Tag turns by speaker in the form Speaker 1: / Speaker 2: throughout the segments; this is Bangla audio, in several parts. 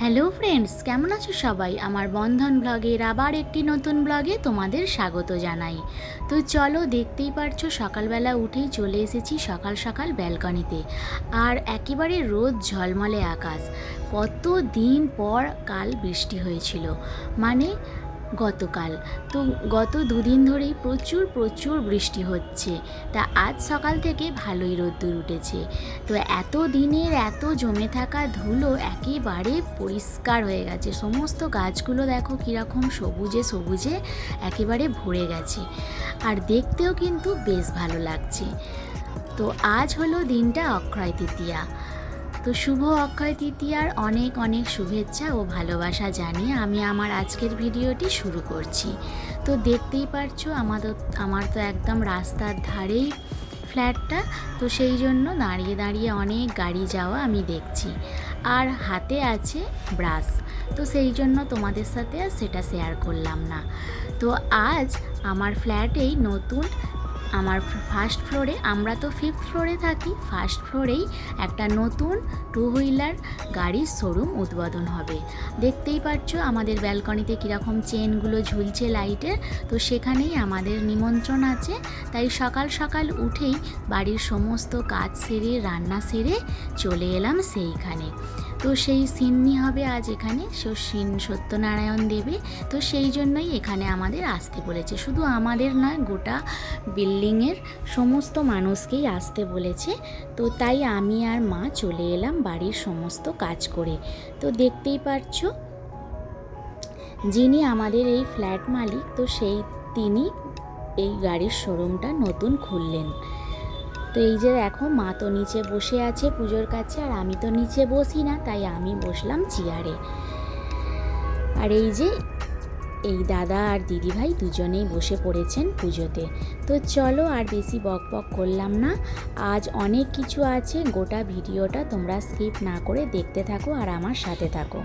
Speaker 1: হ্যালো ফ্রেন্ডস কেমন আছো সবাই? আমার বন্ধন ব্লগের আবার একটি নতুন ব্লগে তোমাদের স্বাগত জানাই। তো চলো দেখতেই পারছ, সকালবেলা উঠেই চলে এসেছি সকাল সকাল ব্যালকনিতে। আর একেবারে রোদ ঝলমলে আকাশ। কত দিন পর কাল বৃষ্টি হয়েছিল। মানে গতকাল। তো গত দুদিন ধরেই প্রচুর প্রচুর বৃষ্টি হচ্ছে। তা আজ সকাল থেকে ভালোই রোদ্দুর উঠেছে। তো এত দিনের এত জমে থাকা ধুলো একেবারে পরিষ্কার হয়ে গেছে। সমস্ত গাছগুলো দেখো কীরকম সবুজে সবুজে একেবারে ভরে গেছে। আর দেখতেও কিন্তু বেশ ভালো লাগছে। তো আজ হলো দিনটা অক্ষয় তৃতীয়া। তো শুভ অক্ষয় তৃতীয়ার অনেক অনেক শুভেচ্ছা ও ভালোবাসা জানিয়ে আমি আমার আজকের ভিডিওটি শুরু করছি। তো দেখতেই পারছ আমাদের, আমার তো একদম রাস্তার ধারেই ফ্ল্যাটটা, তো সেই জন্য দাঁড়িয়ে দাঁড়িয়ে অনেক গাড়ি যাওয়া আমি দেখছি। আর হাতে আছে ব্রাশ, তো সেই জন্য তোমাদের সাথে আর সেটা শেয়ার করলাম না। তো আজ আমার ফ্ল্যাটেই নতুন আমার ফার্স্ট ফ্লোরে আমরা তো ফিফথ ফ্লোরে থাকি। ফার্স্ট ফ্লোরেই একটা নতুন টু হুইলার গাড়ির শোরুম উদ্বোধন হবে। দেখতেই পাচ্ছ আমাদের ব্যালকনিতে কীরকম চেনগুলো ঝুলছে লাইটের তো সেখানেই আমাদের নিমন্ত্রণ আছে। তাই সকাল সকাল উঠেই বাড়ির সমস্ত কাজ সেরে, রান্না সেরে চলে এলাম সেইখানে। তো সেই সিন্নি হবে আজ এখানে, সো সিন সত্যনারায়ণ দেবে। তো সেই জন্যই এখানে আমাদের আসতে বলেছে। শুধু আমাদের নয়, গোটা বিল্ডিংয়ের সমস্ত মানুষকেই আসতে বলেছে। তো তাই আমি আর মা চলে এলাম বাড়ির সমস্ত কাজ করে। তো দেখতেই পারছ, যিনি আমাদের এই ফ্ল্যাট মালিক, তো সেই তিনি এই গাড়ির শোরুমটা নতুন খুললেন। তো এই যে দেখো, মা তো নিচে বসে আছে পুজোর কাছে আর আমি তো নিচে বসি না, তাই আমি বসলাম চেয়ারে। আর এই যে, এই দাদা আর দিদিভাই দুজনেই বসে পড়েছেন পুজোতে। তো চলো আর বেশি বক বক করলাম না, আজ অনেক কিছু আছে, গোটা ভিডিওটা তোমরা স্কিপ না করে দেখতে থাকো আর আমার সাথে থাকো।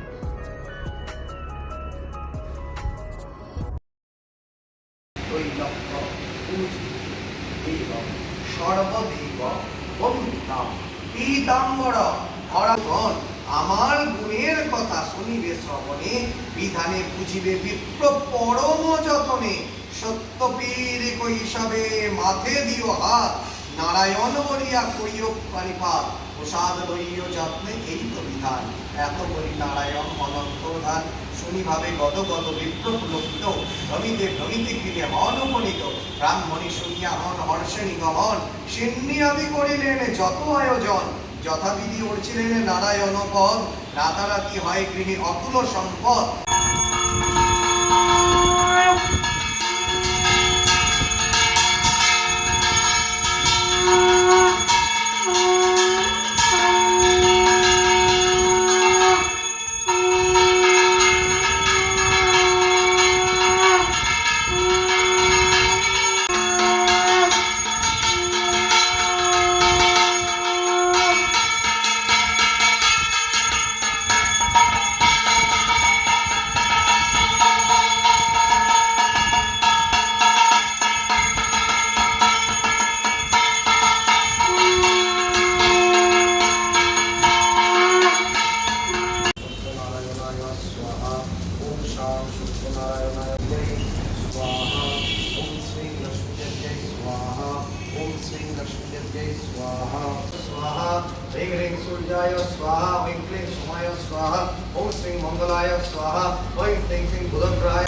Speaker 2: যতনে সত্যপীর কৈশবে মাথে দিও হাত, নারায়ণ বলিয়া করিও পানিপাত প্রসাদ লইও যত্নে এই তো বিধান। এত বলি নারায়ণ অনন্ত ধান। শুনি ভাবে গত গত বিপ্র পুলকিত ভ্রমিতে ভ্রমিতে গিরে মন উপনীত। ব্রাহ্মণী শুনিয়া হন হর্ষে নিগমন। সিন্নি আদি করিলেন যত আয়োজন। যথাবিধি উড়ছিলেন নারায়ণ পদ। রাতারাতি হয় গৃহে অতুল সম্পদ। ওম শ্রী লক্ষ্মীদেব্যై স্বাহা স্বাহা ह्रीं ह्रीं सूर्याय स्वाहा ह्रीं क्लीं सोमाय स्वाहा ॐ श्रीं मङ्गलाय स्वाहा ह्रीं श्रीं श्रीं बुधग्रहाय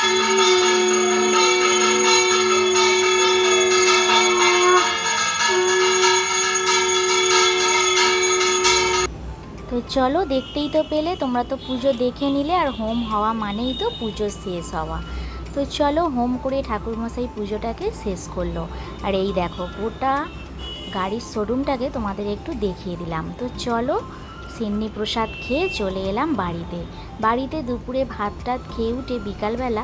Speaker 1: তো চলো দেখতেই তো পেলে তোমরা তো পুজো দেখে নিলে আর হোম হওয়া মানেই তো পুজো শেষ হওয়া তো চলো হোম করে ঠাকুরমশাই পুজোটাকে শেষ করল। আর এই দেখো, গোটা গাড়ির শোরুমটাকে তোমাদের একটু দেখিয়ে দিলাম। তো চলো, সিন্নি প্রসাদ খেয়ে চলে এলাম বাড়িতে। বাড়িতে দুপুরে ভাত টাত খেয়ে উঠে বিকালবেলা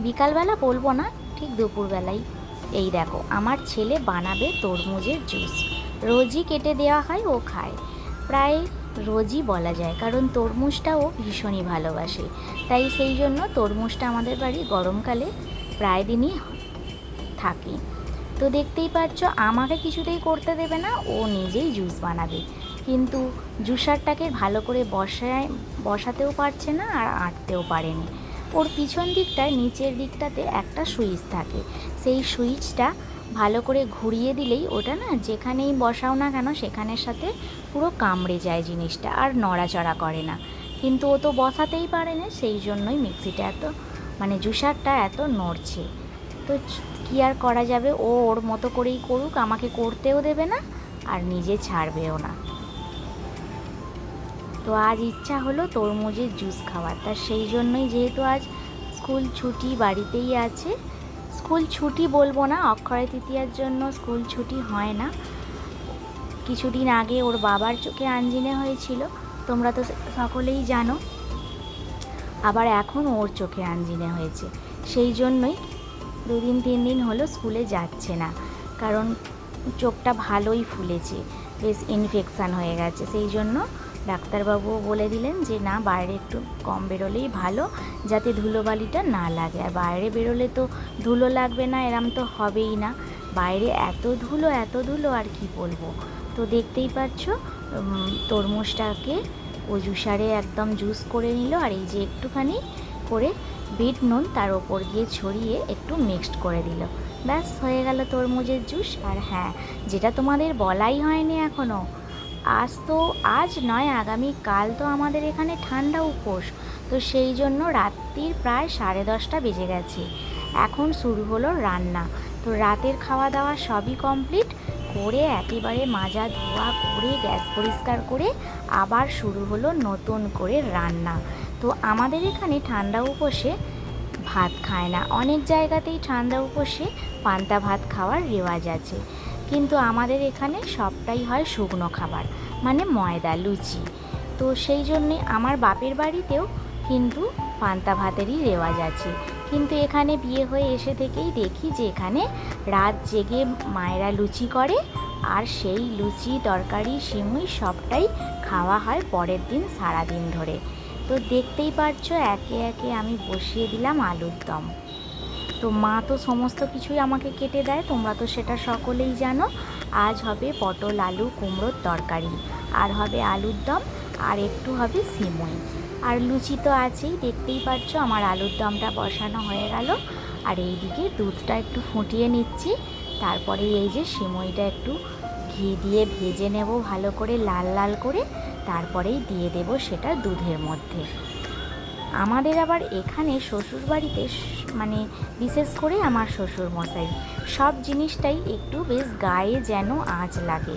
Speaker 1: বিকালবেলা বলব না, ঠিক দুপুরবেলাই। এই দেখো, আমার ছেলে বানাবে তরমুজের জুস। রোজই কেটে দেওয়া হয়, ও খায়। প্রায় রোজই বলা যায়, কারণ তরমুজটাও ভীষণই ভালোবাসে। তাই সেই জন্য তরমুজটা আমাদের বাড়ি গরমকালে প্রায় দিনই থাকে। তো দেখতেই পাচ্ছ, আমাকে কিছুতেই করতে দেবে না, ও নিজেই জুস বানাবে। কিন্তু জুসারটাকে ভালো করে বসায়, বসাতেও পারছে না আর আঁটতেও পারেনি। ওর পিছন দিকটায় নিচের দিকটাতে একটা সুইচ থাকে। সেই সুইচটা ভালো করে ঘুরিয়ে দিলেই ওটা না যেখানেই বসাও না কেন সেখানের সাথে পুরো কামড়ে যায় জিনিসটা আর নড়াচড়া করে না। কিন্তু ও তো বসাতেই পারে না, সেই জন্যই মিক্সিটা এত মানে জুসারটা এত নড়ছে। তো কী আর করা যাবে? ও ওর মতো করেই করুক, আমাকে করতেও দেবে না আর নিজে ছাড়বেও না। তো আজ ইচ্ছা হলো তরমুজের জুস খাওয়ার। তা সেই জন্যই যেহেতু আজ স্কুল ছুটি বাড়িতেই আছে স্কুল ছুটি বলব না, অক্ষয় তৃতীয়ার জন্য স্কুল ছুটি হয় না। কিছুদিন আগে ওর বাবার চোখে আঞ্জিনে হয়েছিল, তোমরা তো সকলেই জানো। আবার এখন ওর চোখে আঞ্জিনে হয়েছে। সেই জন্যই দুদিন তিন দিন হলো স্কুলে যাচ্ছে না, কারণ চোখটা ভালোই ফুলেছে, বেশ ইনফেকশান হয়ে গেছে। সেই জন্য ডাক্তারবাবুও বলে দিলেন যে, না, বাইরে একটু কম বেরোলেই ভালো, যাতে ধুলোবালিটা না লাগে। আর বাইরে বেরোলে তো ধুলো লাগবে না, এরম তো হবেই না। বাইরে এত ধুলো এত ধুলো, আর কি বলব? তো দেখতেই পাচ্ছ তরমুজটাকে ও জুসারে একদম জুস করে নিল, আর এই যে একটুখানি করে বিট নুন তার ওপর দিয়ে ছড়িয়ে একটু মিক্সড করে দিল। ব্যাস, হয়ে গেল তরমুজের জুস। আর হ্যাঁ যেটা তোমাদের বলাই হয়নি এখনও আজ তো, আজ নয়, আগামী কাল তো আমাদের এখানে ঠান্ডা উপোস। তো সেই জন্য রাত্রির প্রায় সাড়ে দশটা বেজে গেছে। এখন শুরু হলো রান্না। তো রাতের খাওয়া দাওয়া সবই কমপ্লিট। করে একেবারে মাজা ধোয়া করে, গ্যাস পরিষ্কার করে আবার শুরু হলো নতুন করে রান্না। তো আমাদের এখানে ঠান্ডা উপোসে ভাত খায় না। অনেক জায়গাতেই ঠান্ডা উপোসে পান্তা ভাত খাওয়ার রেওয়াজ আছে। কিন্তু আমাদের এখানে সবটাই হয় শুকনো খাবার মানে ময়দা, লুচি। তো সেই জন্যে আমার বাপের বাড়িতেও কিন্তু পান্তা ভাতেরই রেওয়াজ আছে। কিন্তু এখানে বিয়ে হয়ে এসে থেকেই দেখি যে এখানে রাত জেগে মায়েরা লুচি করে, আর সেই লুচি, তরকারি, সিমুই সবটাই খাওয়া হয় পরের দিন সারা দিন ধরে। তো দেখতেই পারছ, একে একে আমি বসিয়ে দিলাম আলুর দম। তো মা তো সমস্ত কিছুই আমাকে কেটে দেয়, তোমরা তো সেটা সকলেই জানো। আজ হবে পটল, আলু, কুমড়োর তরকারি, আর হবে আলুর দম, আর একটু হবে সিমুই। আর লুচি তো আছেই, দেখতেই পাচ্ছ আমার আলুর দমটা বসানো হয়ে গেল। আর এইদিকে দুধটা একটু ফুটিয়ে নিচ্ছি, তারপরে এই যে সিমুইটা একটু ঘি দিয়ে ভেজে নেব ভালো করে, লাল লাল করে, তারপরেই দিয়ে দেব সেটা দুধের মধ্যে। আমাদের আবার এখানে শ্বশুরবাড়িতে মানে বিশেষ করে আমার শ্বশুর মশাই সব জিনিসটাই একটু বেশ গায়ে যেন আঁচ লাগে,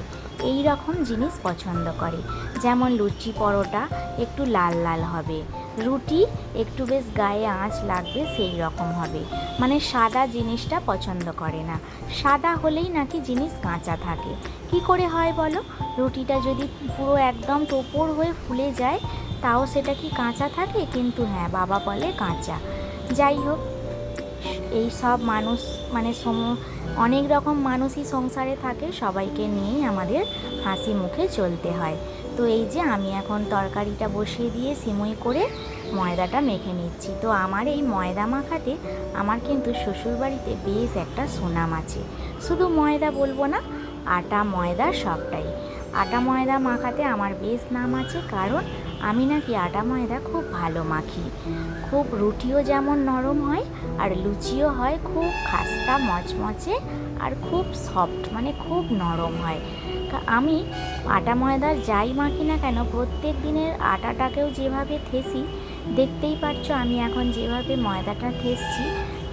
Speaker 1: এই রকম জিনিস পছন্দ করে। যেমন লুচি পরোটা একটু লাল লাল হবে, রুটি একটু বেশ গায়ে আঁচ লাগবে সেই রকম হবে। মানে সাদা জিনিসটা পছন্দ করে না, সাদা হলেই নাকি জিনিস কাঁচা থাকে। কি করে হয় বলো? রুটিটা যদি পুরো একদম টোপর হয়ে ফুলে যায় তাও সেটা কি কাঁচা থাকে? কিন্তু হ্যাঁ বাবা বলে কাঁচা। যাই হোক, এই সব মানুষ মানে সম, অনেক রকম মানুষই সংসারে থাকে, সবাইকে নিয়েই আমাদের হাসি মুখে চলতে হয়। তো এই যে আমি এখন তরকারিটা বসিয়ে দিয়ে সিমুই করে ময়দাটা মেখে নিচ্ছি। তো আমার এই ময়দা মাখাতে আমার কিন্তু শ্বশুরবাড়িতে বেশ একটা সুনাম আছে। শুধু ময়দা বলব না, আটা ময়দা সবটাই। আটা ময়দা মাখাতে আমার বেশ নাম আছে, কারণ আমি নাকি আটা ময়দা খুব ভালো মাখি। খুব রুটিও যেমন নরম হয়, আর লুচিও হয় খুব খাস্তা, মচমচে, আর খুব সফট মানে খুব নরম হয়। আমি আটা ময়দার যাই মাখি না কেন, প্রত্যেক দিনের আটাটাকেও যেভাবে থেসি, দেখতেই পারছ আমি এখন যেভাবে ময়দাটা থেসছি,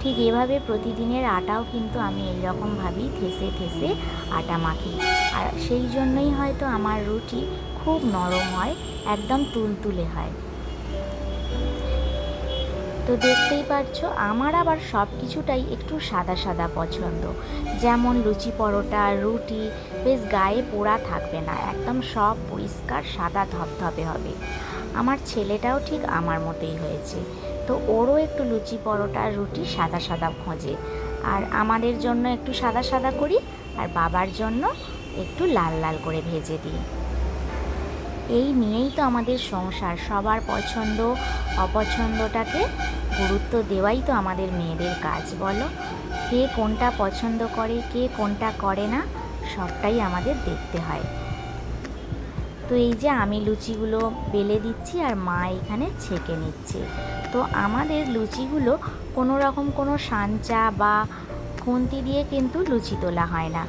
Speaker 1: ঠিক এভাবে প্রতিদিনের আটাও কিন্তু আমি এইরকমভাবেই থেসে থেসে আটা মাখি। আর সেই জন্যই হয়তো আমার রুটি খুব নরম হয়, একদম তুলতুলে হয়। তো দেখতেই পারছ, আমার আবার সব কিছুটাই একটু সাদা সাদা পছন্দ। যেমন লুচি পরোটা, রুটি, বেশ গায়ে পোড়া থাকবে না, একদম সব পরিষ্কার সাদা ধপধপে হবে। আমার ছেলেটাও ঠিক আমার মতোই হয়েছে। তো ওরও একটু লুচি পরোটা, রুটি সাদা সাদা খোঁজে। আর আমাদের জন্য একটু সাদা সাদা করি, আর বাবার জন্য একটু লাল লাল করে ভেজে দিই। এই নিয়েই তো আমাদের সংসার। সবার পছন্দ, অপছন্দটাকে গুরুত্ব দেওয়াই তো আমাদের মেয়েদের কাজ, বলো? কে কোনটা পছন্দ করে, কে কোনটা করে না, সবটাই আমাদের দেখতে হয়। তো এই যে আমি লুচিগুলো বেলে দিচ্ছি আর মা এখানে ছেঁকে নিচ্ছে। তো আমাদের লুচিগুলো কোনো রকম কোনো সাঞ্চা বা খুন্তি দিয়ে কিন্তু লুচি তোলা হয় না।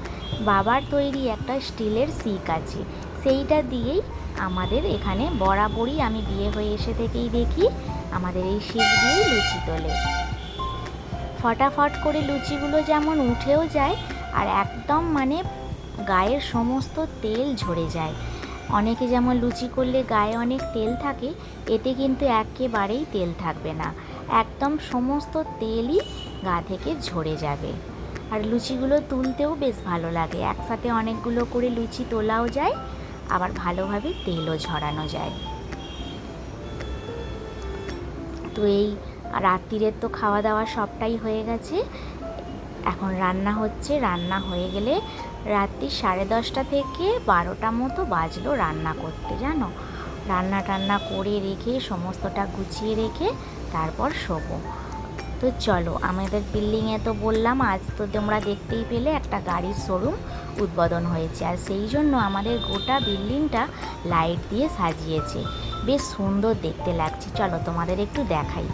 Speaker 1: বাবার তৈরি একটা স্টিলের সিক আছে। সেইটা দিয়েই আমাদের এখানে বরাবরই আমি বিয়ে হয়ে এসে থেকেই দেখি আমাদের এই শিক দিয়েই লুচি তোলে। ফটাফট করে লুচিগুলো যেমন উঠেও যায় আর একদম মানে গায়ের সমস্ত তেল ঝরে যায়। অনেকে যেমন লুচি করলে গায়ে অনেক তেল থাকে, এতে কিন্তু একেবারেই তেল থাকবে না। একদম সমস্ত তেলই গা থেকে ঝরে যাবে। আর লুচিগুলো তুলতেও বেশ ভালো লাগে। একসাথে অনেকগুলো করে লুচি তোলাও যায়, আবার ভালোভাবে তেলও ঝরানো যায়। তো এই রাত্রিরের তো খাওয়া দাওয়া সবটাই হয়ে গেছে। এখন রান্না হচ্ছে, রান্না হয়ে গেলে রাত্রি সাড়ে দশটা থেকে বারোটা মতো বাজলো রান্না করতে, জানো? রান্না টান্না করে রেখে, সমস্তটা গুছিয়ে রেখে তারপর শোবো। তো চলো, আমাদের বিল্ডিংয়ে তো বললাম, আজ তো তোমরা দেখতেই পেলে একটা গাড়ির শোরুম উদ্বোধন হয়েছে। আর সেই জন্য আমাদের গোটা বিল্ডিংটা লাইট দিয়ে সাজিয়েছে। বেশ সুন্দর দেখতে লাগছে। চলো, তোমাদের একটু দেখাই।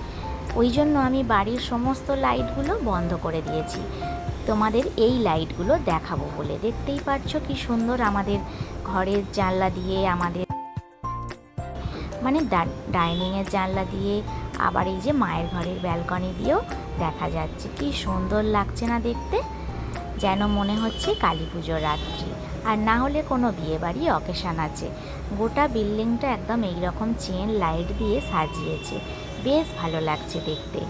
Speaker 1: ওই জন্য আমি বাড়ির সমস্ত লাইটগুলো বন্ধ করে দিয়েছি। তোমাদের এই লাইটগুলো দেখাবো বলে। দেখতেই পারছ কি সুন্দর আমাদের ঘরের জানলা দিয়ে আমাদের মানে ডাইনিংয়ের জানলা দিয়ে আবার এই যে মায়ের ঘরের ব্যালকনি দিয়েও দেখা যাচ্ছে। কি সুন্দর লাগছে না দেখতে? যেন মনে হচ্ছে কালী পুজোর রাত্রি। আর না হলে কোনো বিয়ে বাড়ি অকেশান আছে। গোটা বিল্ডিংটা একদম এইরকম চেন লাইট দিয়ে সাজিয়েছে। বেশ ভালো লাগছে দেখতে।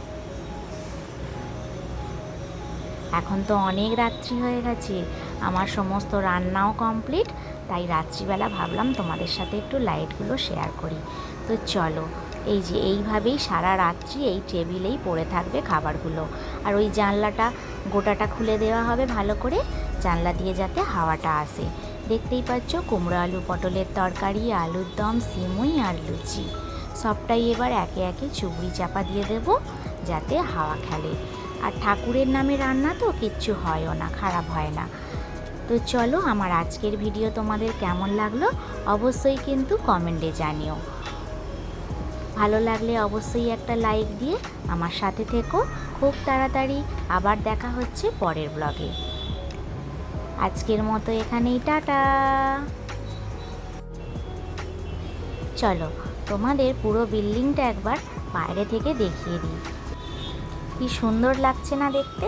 Speaker 1: এখন তো অনেক রাত্রি হয়ে গেছে। আমার সমস্ত রান্নাও কমপ্লিট তাই রাত্রিবেলা ভাবলাম তোমাদের সাথে একটু লাইটগুলো শেয়ার করি। তো চলো এই যে এইভাবেই সারা রাত্রি এই টেবিলেই পড়ে থাকবে খাবারগুলো। আর ওই জানলাটা, গোটাটা খুলে দেওয়া হবে ভালো করে, জানলা দিয়ে যাতে হাওয়াটা আসে। দেখতেই পাচ্ছ কুমড়ো আলু, পটলের তরকারি, আলুর দম, সিমুই আর লুচি। সবটাই এবার একে একে চুবড়ি চাপা দিয়ে দেব যাতে হাওয়া খেলে। আর ঠাকুরের নামে রান্না তো কিচ্ছু হয়ও না, খারাপ হয় না। তো চলো আমার আজকের ভিডিও তোমাদের কেমন লাগল অবশ্যই কিন্তু কমেন্টে জানিও। ভালো লাগলে অবশ্যই একটা লাইক দিয়ে আমার সাথে থেকো। খুব তাড়াতাড়ি আবার দেখা হচ্ছে পরের ব্লগে। আজকের মতো এখানেই টাটা। চলো, তোমাদের পুরো বিল্ডিংটা একবার বাইরে থেকে দেখিয়ে দিই। কি সুন্দর লাগছে না দেখতে?